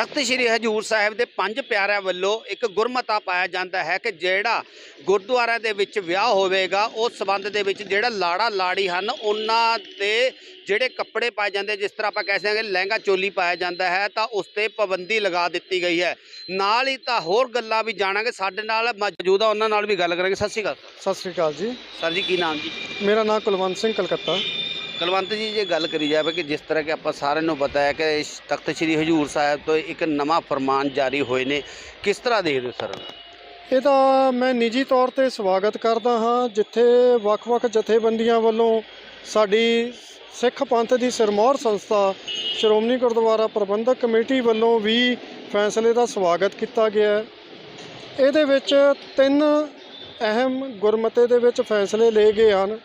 ਤਖਤ ਸ੍ਰੀ ਹਜੂਰ ਸਾਹਿਬ ਦੇ ਪੰਜ ਪਿਆਰਿਆਂ ਵੱਲੋਂ ਇੱਕ ਗੁਰਮਤਾ ਪਾਇਆ ਜਾਂਦਾ ਹੈ ਕਿ ਜਿਹੜਾ ਗੁਰਦੁਆਰਾ ਦੇ ਵਿੱਚ ਵਿਆਹ ਹੋਵੇਗਾ ਉਸ ਸਬੰਧ ਦੇ ਵਿੱਚ ਜਿਹੜਾ ਲਾੜਾ ਲਾੜੀ ਹਨ ਉਹਨਾਂ ਦੇ ਜਿਹੜੇ ਕੱਪੜੇ ਪਾਏ ਜਾਂਦੇ ਜਿਸ ਤਰ੍ਹਾਂ ਆਪਾਂ ਕਹਿ ਸਕਦੇ ਲਹਿੰਗਾ ਚੋਲੀ ਪਾਇਆ ਜਾਂਦਾ ਹੈ ਤਾਂ ਉਸ ਤੇ ਪਾਬੰਦੀ ਲਗਾ ਦਿੱਤੀ ਗਈ ਹੈ। ਨਾਲ ਹੀ ਤਾਂ ਹੋਰ ਗੱਲਾਂ ਵੀ ਜਾਣਾਂਗੇ ਸਾਡੇ ਨਾਲ ਮੌਜੂਦਾ ਉਹਨਾਂ ਨਾਲ ਵੀ ਗੱਲ ਕਰਾਂਗੇ। ਸਤਿ ਸ਼੍ਰੀ ਅਕਾਲ। ਸਤਿ ਸ੍ਰੀ ਅਕਾਲ ਜੀ। ਸਰ ਜੀ ਕੀ ਨਾਮ ਜੀ? ਮੇਰਾ ਨਾਮ ਕੁਲਵੰਤ ਸਿੰਘ ਕਲਕੱਤਾ। ਕੁਲਵੰਤ ਜੀ, ਜੇ ਗੱਲ ਕਰੀ ਜਾਵੇ ਕਿ ਜਿਸ ਤਰ੍ਹਾਂ ਕਿ ਆਪਾਂ ਸਾਰਿਆਂ ਨੂੰ ਪਤਾ ਹੈ ਕਿ ਇਸ ਤਖਤ ਸ੍ਰੀ ਹਜੂਰ ਸਾਹਿਬ ਤੋਂ ਇੱਕ ਨਵਾਂ ਫਰਮਾਨ ਜਾਰੀ ਹੋਏ ਨੇ, ਕਿਸ ਤਰ੍ਹਾਂ ਦੇਖਦੇ ਹੋ ਸਰ? ਇਹਦਾ ਮੈਂ ਨਿੱਜੀ ਤੌਰ ਤੇ ਸਵਾਗਤ ਕਰਦਾ ਹਾਂ, ਜਿੱਥੇ ਵੱਖ-ਵੱਖ ਜਥੇਬੰਦੀਆਂ ਵੱਲੋਂ ਸਾਡੀ ਸਿੱਖ ਪੰਥ ਦੀ ਸਿਰਮੌਰ ਸੰਸਥਾ, ਸ਼੍ਰੋਮਣੀ ਗੁਰਦੁਆਰਾ ਪ੍ਰਬੰਧਕ ਕਮੇਟੀ ਵੱਲੋਂ ਵੀ ਫੈਸਲੇ ਦਾ ਸਵਾਗਤ ਕੀਤਾ ਗਿਆ ਹੈ। ਇਹਦੇ ਵਿੱਚ ਤਿੰਨ ਅਹਿਮ ਗੁਰਮਤੇ ਦੇ ਵਿੱਚ ਫੈਸਲੇ ਲਏ ਗਏ ਹਨ।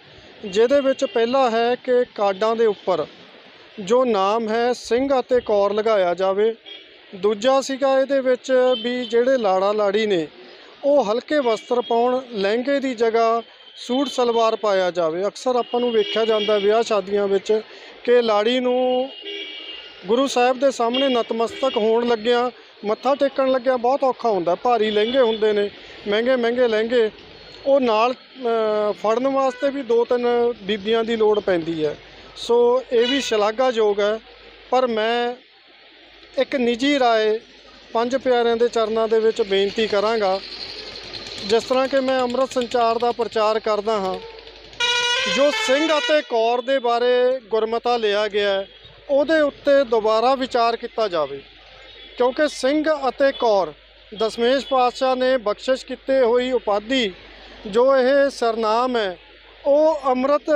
ਜਿਹਦੇ ਵਿੱਚ ਪਹਿਲਾ ਹੈ ਕਿ ਕਾਰਡਾਂ ਦੇ ਉੱਪਰ ਜੋ ਨਾਮ ਹੈ ਸਿੰਘ ਅਤੇ ਕੌਰ ਲਗਾਇਆ ਜਾਵੇ। ਦੂਜਾ ਸੀਗਾ ਇਹਦੇ ਵਿੱਚ ਵੀ ਜਿਹੜੇ ਲਾੜਾ ਲਾੜੀ ਨੇ, ਉਹ ਹਲਕੇ ਵਸਤਰ ਪਾਉਣ, ਲਹਿੰਗੇ ਦੀ ਜਗ੍ਹਾ ਸੂਟ ਸਲਵਾਰ ਪਾਇਆ ਜਾਵੇ। ਅਕਸਰ ਆਪਾਂ ਨੂੰ ਵੇਖਿਆ ਜਾਂਦਾ ਵਿਆਹ ਸ਼ਾਦੀਆਂ ਵਿੱਚ ਕਿ ਲਾੜੀ ਨੂੰ ਗੁਰੂ ਸਾਹਿਬ ਦੇ ਸਾਹਮਣੇ ਨਤਮਸਤਕ ਹੋਣ ਲੱਗਿਆਂ, ਮੱਥਾ ਟੇਕਣ ਲੱਗਿਆ ਬਹੁਤ ਔਖਾ ਹੁੰਦਾ ਭਾਰੀ ਲਹਿੰਗੇ ਹੁੰਦੇ ਨੇ ਮਹਿੰਗੇ ਮਹਿੰਗੇ ਲਹਿੰਗੇ ਉਹ ਨਾਲ ਫੜਨ ਵਾਸਤੇ ਵੀ ਦੋ ਤਿੰਨ ਬੀਬੀਆਂ ਦੀ ਲੋੜ ਪੈਂਦੀ ਹੈ। ਸੋ ਇਹ ਵੀ ਸ਼ਲਾਘਾਯੋਗ ਹੈ। ਪਰ ਮੈਂ ਇੱਕ ਨਿੱਜੀ ਰਾਏ ਪੰਜ ਪਿਆਰਿਆਂ ਦੇ ਚਰਨਾਂ ਦੇ ਵਿੱਚ ਬੇਨਤੀ ਕਰਾਂਗਾ। ਜਿਸ ਤਰ੍ਹਾਂ ਕਿ ਮੈਂ ਅੰਮ੍ਰਿਤ ਸੰਚਾਰ ਦਾ ਪ੍ਰਚਾਰ ਕਰਦਾ ਹਾਂ, ਜੋ ਸਿੰਘ ਅਤੇ ਕੌਰ ਦੇ ਬਾਰੇ ਗੁਰਮਤਾ ਲਿਆ ਗਿਆ ਉਹਦੇ ਉੱਤੇ ਦੁਬਾਰਾ ਵਿਚਾਰ ਕੀਤਾ ਜਾਵੇ। ਕਿਉਂਕਿ ਸਿੰਘ ਅਤੇ ਕੌਰ ਦਸਮੇਸ਼ ਪਾਤਸ਼ਾਹ ਨੇ ਬਖਸ਼ਿਸ਼ ਕੀਤੇ ਹੋਈ ਉਪਾਧੀ ਜੋ ਇਹ ਸਰਨਾਮ ਹੈ, ਉਹ ਅੰਮ੍ਰਿਤ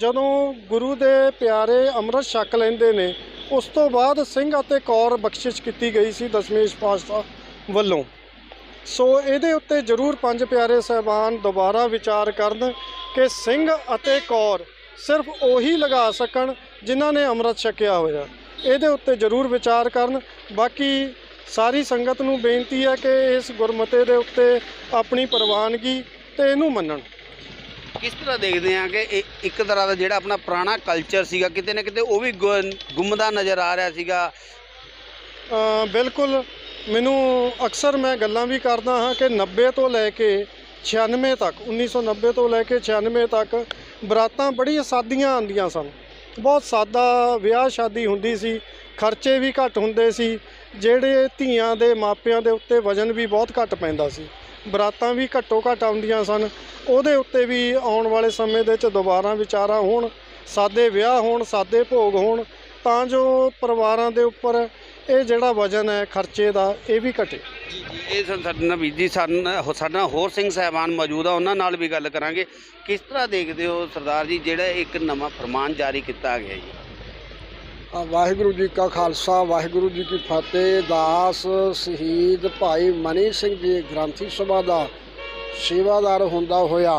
ਜਦੋਂ ਗੁਰੂ ਦੇ ਪਿਆਰੇ ਅੰਮ੍ਰਿਤ ਛਕ ਲੈਂਦੇ ਨੇ, ਉਸ ਤੋਂ ਬਾਅਦ ਸਿੰਘ ਅਤੇ ਕੌਰ ਬਖਸ਼ਿਸ਼ ਕੀਤੀ ਗਈ ਸੀ ਦਸਮੇਸ਼ ਪਾਤਸ਼ਾਹ ਵੱਲੋਂ। ਸੋ ਇਹਦੇ ਉੱਤੇ ਜ਼ਰੂਰ ਪੰਜ ਪਿਆਰੇ ਸਹਿਬਾਨ ਦੁਬਾਰਾ ਵਿਚਾਰ ਕਰਨ ਕਿ ਸਿੰਘ ਅਤੇ ਕੌਰ ਸਿਰਫ ਉਹੀ ਲਗਾ ਸਕਣ ਜਿਨ੍ਹਾਂ ਨੇ ਅੰਮ੍ਰਿਤ ਛਕਿਆ ਹੋਇਆ। ਇਹਦੇ ਉੱਤੇ ਜ਼ਰੂਰ ਵਿਚਾਰ ਕਰਨ, ਬਾਕੀ ਸਾਰੀ ਸੰਗਤ ਨੂੰ ਬੇਨਤੀ ਹੈ ਕਿ ਇਸ ਗੁਰਮਤੇ ਦੇ ਉੱਤੇ ਆਪਣੀ ਪ੍ਰਵਾਨਗੀ ਤੇ ਇਹਨੂੰ ਮੰਨਣ। ਕਿਸ ਤਰ੍ਹਾਂ ਦੇਖਦੇ ਆ ਕਿ ਇਹ ਇੱਕ ਤਰ੍ਹਾਂ ਦਾ ਜਿਹੜਾ ਆਪਣਾ ਪੁਰਾਣਾ ਕਲਚਰ ਸੀਗਾ ਕਿਤੇ ਨਾ ਕਿਤੇ ਉਹ ਵੀ ਗੁ- ਗੁੰਮਦਾ ਨਜ਼ਰ ਆ ਰਿਹਾ ਸੀਗਾ? ਅ, ਬਿਲਕੁਲ। ਮੈਨੂੰ ਅਕਸਰ ਮੈਂ ਗੱਲਾਂ ਵੀ ਕਰਦਾ ਹਾਂ ਕਿ 90 ਤੋਂ ਲੈ ਕੇ 96 ਤੱਕ 1990 ਤੋਂ ਲੈ ਕੇ 96 ਤੱਕ ਬਰਾਤਾਂ ਬੜੀ ਸਾਦੀਆਂ ਆਉਂਦੀਆਂ ਸਨ। ਬਹੁਤ ਸਾਦਾ ਵਿਆਹ ਸ਼ਾਦੀ ਹੁੰਦੀ ਸੀ ਖਰਚੇ ਵੀ ਘੱਟ ਹੁੰਦੇ ਸੀ ਜਿਹੜੇ ਧੀਆਂ ਦੇ ਮਾਪਿਆਂ ਦੇ ਉੱਤੇ ਵਜ਼ਨ ਵੀ ਬਹੁਤ ਘੱਟ ਪੈਂਦਾ ਸੀ, ਬਰਾਤਾਂ ਵੀ ਘੱਟੋ ਘੱਟ ਆਉਂਦੀਆਂ ਸਨ, ਉਹਦੇ ਉੱਤੇ ਵੀ ਆਉਣ ਵਾਲੇ ਸਮੇਂ ਦੇ ਵਿੱਚ ਦੁਬਾਰਾ ਵਿਚਾਰਾ ਹੋਣ, ਸਾਦੇ ਵਿਆਹ ਹੋਣ, ਸਾਦੇ ਭੋਗ ਹੋਣ, ਤਾਂ ਜੋ ਪਰਿਵਾਰਾਂ ਦੇ ਉੱਪਰ ਇਹ ਜਿਹੜਾ ਵਜ਼ਨ ਹੈ, ਖਰਚੇ ਦਾ, ਇਹ ਵੀ ਘਟੇ। ਜੀ ਜੀ, ਇਹ ਸਨ ਸਾਡੇ ਨਾਲ ਵੀਰ ਜੀ ਸਾਡੇ ਸਾਡੇ ਹੋਰ ਸਿੰਘ ਸਾਹਿਬਾਨ ਮੌਜੂਦ ਆ, ਉਹਨਾਂ ਨਾਲ ਵੀ ਗੱਲ ਕਰਾਂਗੇ। ਕਿਸ ਤਰ੍ਹਾਂ ਦੇਖਦੇ ਹੋ ਸਰਦਾਰ ਜੀ, ਜਿਹੜਾ ਇੱਕ ਨਵਾਂ ਫਰਮਾਨ ਜਾਰੀ ਕੀਤਾ ਗਿਆ ਜੀ? ਵਾਹਿਗੁਰੂ ਜੀ ਕਾ ਖਾਲਸਾ, ਵਾਹਿਗੁਰੂ ਜੀ ਕੀ ਫਤਿਹ। ਦਾਸ ਸ਼ਹੀਦ ਭਾਈ ਮਨੀ ਸਿੰਘ ਜੀ ਗ੍ਰੰਥੀ ਸਭਾ ਦਾ ਸੇਵਾਦਾਰ ਹੁੰਦਾ ਹੋਇਆ।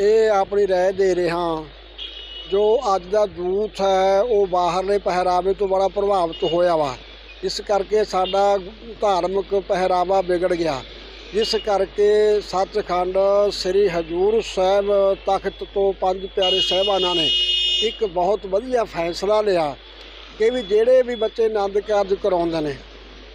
ਇਹ ਆਪਣੀ ਰਾਏ ਦੇ ਰਿਹਾ ਜੋ ਅੱਜ ਦਾ ਯੂਥ ਹੈ, ਉਹ ਬਾਹਰਲੇ ਪਹਿਰਾਵੇ ਤੋਂ ਬੜਾ ਪ੍ਰਭਾਵਿਤ ਹੋਇਆ ਵਾ। ਇਸ ਕਰਕੇ ਸਾਡਾ ਧਾਰਮਿਕ ਪਹਿਰਾਵਾ ਵਿਗੜ ਗਿਆ। ਜਿਸ ਕਰਕੇ ਸੱਚਖੰਡ ਸ੍ਰੀ ਹਜੂਰ ਸਾਹਿਬ ਤਖਤ ਤੋਂ ਪੰਜ ਪਿਆਰੇ ਸਾਹਿਬਾਨਾਂ ਨੇ ਇੱਕ ਬਹੁਤ ਵਧੀਆ ਫੈਸਲਾ ਲਿਆ ਕਿ ਵੀ ਜਿਹੜੇ ਵੀ ਬੱਚੇ ਆਨੰਦ ਕਾਰਜ ਕਰਾਉਂਦੇ ਨੇ,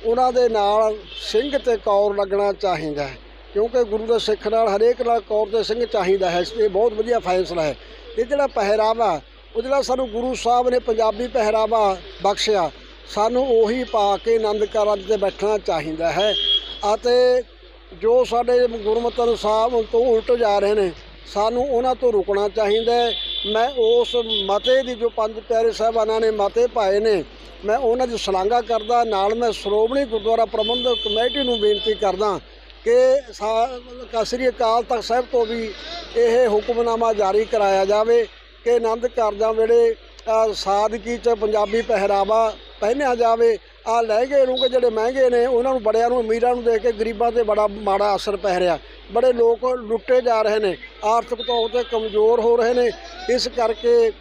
ਉਹਨਾਂ ਦੇ ਨਾਲ ਸਿੰਘ ਤੇ ਕੌਰ ਲੱਗਣਾ ਚਾਹੀਦਾ ਹੈ, ਕਿਉਂਕਿ ਗੁਰੂ ਦੇ ਸਿੱਖ ਨਾਲ ਹਰੇਕ ਨਾਲ ਕੌਰ ਤੇ ਸਿੰਘ ਚਾਹੀਦਾ ਹੈ, ਇਸ ਇਹ ਬਹੁਤ ਵਧੀਆ ਫੈਸਲਾ ਹੈ। ਇਹ ਜਿਹੜਾ ਪਹਿਰਾਵਾ, ਉਹ ਜਿਹੜਾ ਸਾਨੂੰ ਗੁਰੂ ਸਾਹਿਬ ਨੇ ਪੰਜਾਬੀ ਪਹਿਰਾਵਾ ਬਖਸ਼ਿਆ, ਸਾਨੂੰ ਉਹੀ ਪਾ ਕੇ ਆਨੰਦ ਕਾਰਜ ਤੇ ਬੈਠਣਾ ਚਾਹੀਦਾ ਹੈ ਅਤੇ ਜੋ ਸਾਡੇ ਗੁਰਮਤਿ ਸਾਹਿਬ ਤੋਂ ਉਲਟ ਜਾ ਰਹੇ ਨੇ, ਸਾਨੂੰ ਉਹਨਾਂ ਤੋਂ ਰੁਕਣਾ ਚਾਹੀਦਾ ਹੈ। ਮੈਂ ਉਸ ਮਤੇ ਦੀ ਜੋ ਪੰਜ ਪਿਆਰੇ ਸਾਹਿਬਾਨਾਂ ਨੇ ਮਤੇ ਪਾਏ ਨੇ, ਮੈਂ ਉਹਨਾਂ ਦੀ ਸ਼ਲਾਘਾ ਕਰਦਾ, ਨਾਲ ਮੈਂ ਸ਼੍ਰੋਮਣੀ ਗੁਰਦੁਆਰਾ ਪ੍ਰਬੰਧਕ ਕਮੇਟੀ ਨੂੰ ਬੇਨਤੀ ਕਰਦਾ ਕਿ ਸਾ- ਸ੍ਰੀ ਅਕਾਲ ਤਖਤ ਸਾਹਿਬ ਤੋਂ ਵੀ ਇਹ ਹੁਕਮਨਾਮਾ ਜਾਰੀ ਕਰਾਇਆ ਜਾਵੇ ਕਿ ਆਨੰਦ ਕਾਰਜਾਂ ਵੇਲੇ ਸਾਦਗੀ ਚ ਪੰਜਾਬੀ ਪਹਿਰਾਵਾ ਪਹਿਨਿਆ ਜਾਵੇ ਆ ਲਹਿੰਗੇ ਨੂੰ ਕਿ ਜਿਹੜੇ ਮਹਿੰਗੇ ਨੇ, ਉਹਨਾਂ ਨੂੰ ਬੜਿਆਂ ਨੂੰ, ਅਮੀਰਾਂ ਨੂੰ ਦੇਖ ਕੇ ਗਰੀਬਾਂ ਤੇ ਬੜਾ ਮਾੜਾ ਅਸਰ ਪੈ ਰਿਹਾ। ਬੜੇ ਲੋਕ ਲੁੱਟੇ ਜਾ ਰਹੇ ਨੇ, ਆਰਥਿਕ ਤੌਰ ਤੇ ਕਮਜ਼ੋਰ ਹੋ ਰਹੇ ਨੇ। ਇਸ ਕਰਕੇ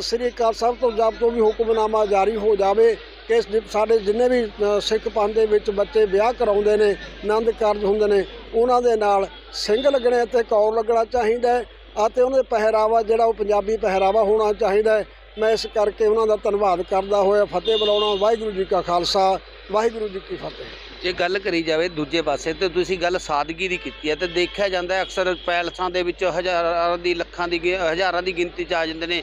ਸ੍ਰੀ ਅਕਾਲ ਸਾਹਿਬ ਤੋਂ ਜਬ ਤੋਂ ਵੀ ਹੁਕਮਨਾਮਾ ਜਾਰੀ ਹੋ ਜਾਵੇ, ਕਿ ਇਸ ਸਾਡੇ ਜਿੰਨੇ ਵੀ ਸਿੱਖ ਪੰਥ ਦੇ ਵਿੱਚ ਬੱਚੇ ਵਿਆਹ ਕਰਾਉਂਦੇ ਨੇ, ਆਨੰਦ ਕਾਰਜ ਹੁੰਦੇ ਨੇ, ਉਹਨਾਂ ਦੇ ਨਾਲ ਸਿੰਘ ਲੱਗਣੇ ਤੇ ਕੌਰ ਲੱਗਣਾ ਚਾਹੀਦਾ ਅਤੇ ਉਹਨਾਂ ਦੇ ਪਹਿਰਾਵਾ ਜਿਹੜਾ ਉਹ ਪੰਜਾਬੀ ਪਹਿਰਾਵਾ ਹੋਣਾ ਚਾਹੀਦਾ ਮੈਂ ਇਸ ਕਰਕੇ ਉਹਨਾਂ ਦਾ ਧੰਨਵਾਦ ਕਰਦਾ ਹੋਇਆ ਫਤਿਹ ਬੁਲਾਉਣਾ ਵਾਹਿਗੁਰੂ ਜੀ ਕਾ ਖਾਲਸਾ ਵਾਹਿਗੁਰੂ ਜੀ ਕੀ ਫਤਿਹ। ਜੇ ਗੱਲ ਕਰੀ ਜਾਵੇ ਦੂਜੇ ਪਾਸੇ ਤੇ ਤੁਸੀਂ ਗੱਲ ਸਾਦਗੀ ਦੀ ਕੀਤੀ ਹੈ ਤੇ ਦੇਖਿਆ ਜਾਂਦਾ ਹੈ ਅਕਸਰ ਪੈਲਸਾਂ ਦੇ ਵਿੱਚ ਹਜ਼ਾਰਾਂ ਦੀ ਲੱਖਾਂ ਦੀ ਗਿ- ਹਜ਼ਾਰਾਂ ਦੀ ਗਿਣਤੀ ਚ ਆ ਜਾਂਦੇ ਨੇ।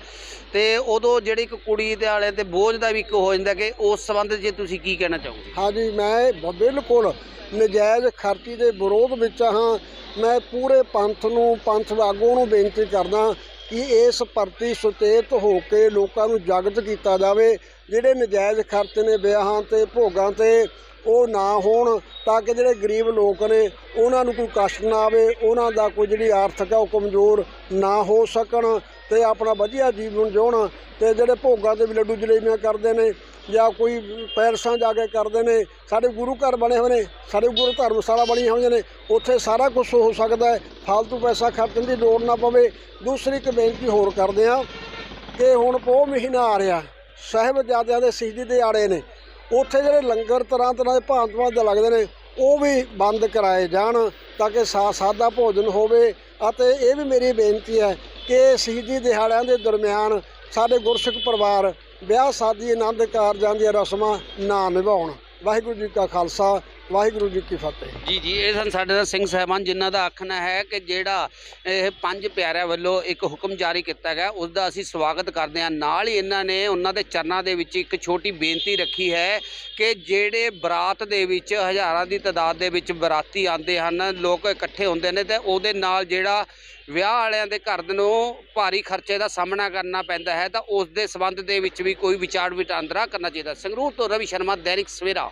ਤੇ ਉਦੋਂ ਜਿਹੜੀ ਇੱਕ ਕੁੜੀ ਦੇ ਵਾਲੇ ਤੇ ਬੋਝ ਦਾ ਵੀ ਇੱਕ ਹੋ ਜਾਂਦਾ ਕਿ ਉਸ ਸੰਬੰਧ 'ਚ ਤੁਸੀਂ ਕੀ ਕਹਿਣਾ ਚਾਹੋਗੇ? ਹਾਂਜੀ ਮੈਂ ਬ- ਬਿਲਕੁਲ ਨਜਾਇਜ਼ ਖਰਚੀ ਦੇ ਵਿਰੋਧ ਵਿੱਚ ਹਾਂ। ਮੈਂ ਪੂਰੇ ਪੰਥ ਨੂੰ ਪੰਥ ਆਗੂ ਨੂੰ ਬੇਨਤੀ ਕਰਦਾ ਕਿ ਇਸ ਪ੍ਰਤੀ ਸੁਚੇਤ ਹੋ ਕੇ ਲੋਕਾਂ ਨੂੰ ਜਾਗਰਤ ਕੀਤਾ ਜਾਵੇ, ਜਿਹੜੇ ਨਜਾਇਜ਼ ਖਰਚੇ ਨੇ ਵਿਆਹਾਂ ਤੇ, ਭੋਗਾਂ ਤੇ, ਉਹ ਨਾ ਹੋਣ, ਤਾਂ ਕਿ ਜਿਹੜੇ ਗਰੀਬ ਲੋਕ ਨੇ, ਉਹਨਾਂ ਨੂੰ ਕੋਈ ਕਸ਼ਟ ਨਾ ਆਵੇ, ਉਹਨਾਂ ਦਾ ਕੋਈ ਜਿਹੜੀ ਆਰਥਿਕ ਆ ਉਹ ਕਮਜ਼ੋਰ ਨਾ ਹੋ ਸਕਣ। ਤੇ ਆਪਣਾ ਵਧੀਆ ਜੀਵਨ ਜਿਉਣ ਤੇ ਜਿਹੜੇ ਭੋਗਾਂ ਤੇ ਵੀ ਲੱਡੂ ਜਲੇਬੀਆਂ ਕਰਦੇ ਨੇ ਜਾਂ ਕੋਈ ਪੈਲਸਾਂ ਜਾ ਕੇ ਕਰਦੇ ਨੇ, ਸਾਡੇ ਗੁਰੂ ਘਰ ਬਣੇ ਹੋਏ ਨੇ, ਸਾਡੇ ਗੁਰੂ ਧਰਮਸ਼ਾਲਾ ਬਣੀਆਂ ਹੋਈਆਂ ਨੇ, ਉੱਥੇ ਸਾਰਾ ਕੁਝ ਹੋ ਸਕਦਾ ਹੈ ਫालतू ਪੈਸਾ ਖਰਚਣ ਦੀ ਲੋੜ ਨਾ ਪਵੇ। ਦੂਸਰੀ ਇੱਕ ਬੇਨਤੀ ਹੋਰ ਕਰਦੇ ਆ ਕਿ ਹੁਣ ਪੋਹ ਮਹੀਨਾ ਆ ਰਿਹਾ, ਸਾਹਿਬਜ਼ਾਦਿਆਂ ਦੇ ਸ਼ਹੀਦੀ ਦਿਹਾੜੇ ਨੇ, ਉੱਥੇ ਜਿਹੜੇ ਲੰਗਰ ਤਰ੍ਹਾਂ ਤਰ੍ਹਾਂ ਦੇ ਭਾਂਤ ਭਾਂਤ ਦੇ ਲੱਗਦੇ ਨੇ, ਉਹ ਵੀ ਬੰਦ ਕਰਾਏ ਜਾਣ ਤਾਂ ਕਿ ਸਾਦਾ ਭੋਜਨ ਹੋਵੇ। ਅਤੇ ਇਹ ਵੀ ਮੇਰੀ ਬੇਨਤੀ ਹੈ ਕਿ ਸ਼ਹੀਦੀ ਦਿਹਾੜਿਆਂ ਦੇ ਦਰਮਿਆਨ ਸਾਡੇ ਗੁਰਸਿੱਖ ਪਰਿਵਾਰ ਵਿਆਹ ਸ਼ਾਦੀ ਆਨੰਦ ਕਾਰਜਾਂ ਦੀਆਂ ਰਸਮਾਂ ਨਾ ਨਿਭਾਉਣ। ਵਾਹਿਗੁਰੂ ਜੀ ਕਾ ਖਾਲਸਾ ਵਾਹਿਗੁਰੂ ਜੀ ਕੀ ਫਤਿਹ। ਜੀ ਜੀ, ਇਹ ਸਨ ਸਾਡੇ ਦਾ ਸਿੰਘ ਸਾਹਿਬਾਨ ਜਿਨ੍ਹਾਂ ਦਾ ਆਖਣਾ ਹੈ ਕਿ ਜਿਹੜਾ ਇਹ ਪੰਜ ਪਿਆਰਿਆਂ ਵੱਲੋਂ ਇੱਕ ਹੁਕਮ ਜਾਰੀ ਕੀਤਾ ਗਿਆ, ਉਸ ਦਾ ਅਸੀਂ ਸਵਾਗਤ ਕਰਦੇ ਹਾਂ। ਨਾਲ ਹੀ ਇਹਨਾਂ ਨੇ ਉਹਨਾਂ ਦੇ ਚਰਨਾਂ ਦੇ ਵਿੱਚ ਇੱਕ ਛੋਟੀ ਬੇਨਤੀ ਰੱਖੀ ਹੈ ਕਿ ਜਿਹੜੇ ਬਰਾਤ ਦੇ ਵਿੱਚ, ਹਜ਼ਾਰਾਂ ਦੀ ਤਾਦਾਦ ਦੇ ਵਿੱਚ ਬਰਾਤੀ ਆਉਂਦੇ ਹਨ, ਲੋਕ ਇਕੱਠੇ ਹੁੰਦੇ ਨੇ ਤੇ ਉਹਦੇ ਨਾਲ ਜਿਹੜਾ ਵਿਆਹ ਵਾਲਿਆਂ ਦੇ ਘਰ ਨੂੰ ਭਾਰੀ ਖਰਚੇ ਦਾ ਸਾਹਮਣਾ ਕਰਨਾ ਪੈਂਦਾ ਹੈ, ਤਾਂ ਉਸ ਦੇ ਸਬੰਧ ਦੇ ਵਿੱਚ ਵੀ ਕੋਈ ਵਿਚਾਰ ਵਟਾਂਦਰਾ ਕਰਨਾ ਚਾਹੀਦਾ। ਸੰਗਰੂਰ ਤੋਂ ਰਵੀ ਸ਼ਰਮਾ, ਦੈਨਿਕ ਸਵੇਰਾ।